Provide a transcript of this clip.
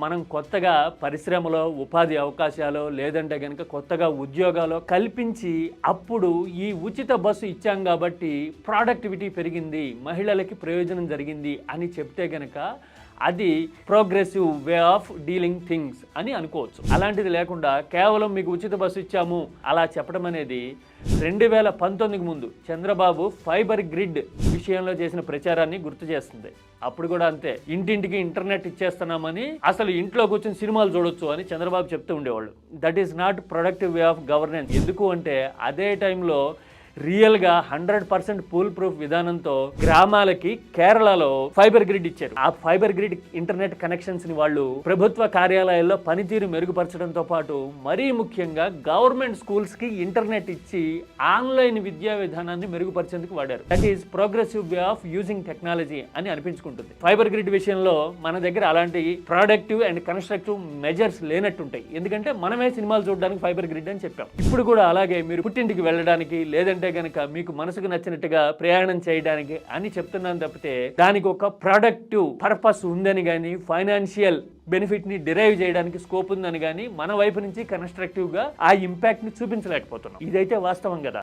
మనం కొత్తగా పరిశ్రమలో ఉపాధి అవకాశాలు లేదంటే కనుక కొత్తగా ఉద్యోగాలు కల్పించి అప్పుడు ఈ ఉచిత బస్సు ఇచ్చాం కాబట్టి ప్రొడక్టివిటీ పెరిగింది మహిళలకి ప్రయోజనం జరిగింది అని చెప్తే గనక అది progressive way of dealing things అని అనుకోవచ్చు. అలాంటిది లేకుండా కేవలం మీకు ఉచిత బస్సు ఇచ్చాము అలా చెప్పడం అనేది రెండు వేల పంతొమ్మిదికి ముందు చంద్రబాబు ఫైబర్ గ్రిడ్ విషయంలో చేసిన ప్రచారాన్ని గుర్తు చేస్తుంది. అప్పుడు కూడా అంతే ఇంటింటికి ఇంటర్నెట్ ఇచ్చేస్తున్నామని అసలు ఇంట్లో కూర్చొని సినిమాలు చూడొచ్చు అని చంద్రబాబు చెప్తూ ఉండేవాళ్ళు. That is not productive way of governance ఎందుకు అంటే అదే టైంలో రియల్గా హండ్రెడ్ పర్సెంట్ పూల్ ప్రూఫ్ విధానంతో గ్రామాలకి కేరళలో ఫైబర్ గ్రిడ్ ఇచ్చారు. ఆ ఫైబర్ గ్రిడ్ ఇంటర్నెట్ కనెక్షన్స్ని వాళ్ళు ప్రభుత్వ కార్యాలయాల్లో పనితీరు మెరుగుపరచడంతో పాటు మరీ ముఖ్యంగా గవర్నమెంట్ స్కూల్స్కి ఇంటర్నెట్ ఇచ్చి ఆన్లైన్ విద్యా విధానాన్ని మెరుగుపరిచేందుకు వాడారు. That is progressive way of using technology అని అనిపించుకుంటుంది. ఫైబర్ గ్రిడ్ విషయంలో మన దగ్గర అలాంటి ప్రొడక్టివ్ అండ్ కన్స్ట్రక్టివ్ మెజర్స్ లేనట్టుంటాయి. ఎందుకంటే మనమే సినిమాలు చూడడానికి ఫైబర్ గ్రిడ్ అని చెప్పాం. ఇప్పుడు కూడా అలాగే మీరు పుట్టింటికి వెళ్ళడానికి లేదంటే గనక మీకు మనసుకు నచ్చినట్టుగా ప్రయాణం చేయడానికి అని చెప్తున్నాను తప్పితే దానికి ఒక ప్రొడక్టివ్ పర్పస్ ఉందని కానీ ఫైనాన్షియల్ బెనిఫిట్ని డిరైవ్ చేయడానికి స్కోప్ ఉందని కానీ మన వైపు నుంచి కన్స్ట్రక్టివ్గా ఆ ఇంపాక్ట్ని చూపించలేకపోతున్నాం. ఇదైతే వాస్తవం కదా.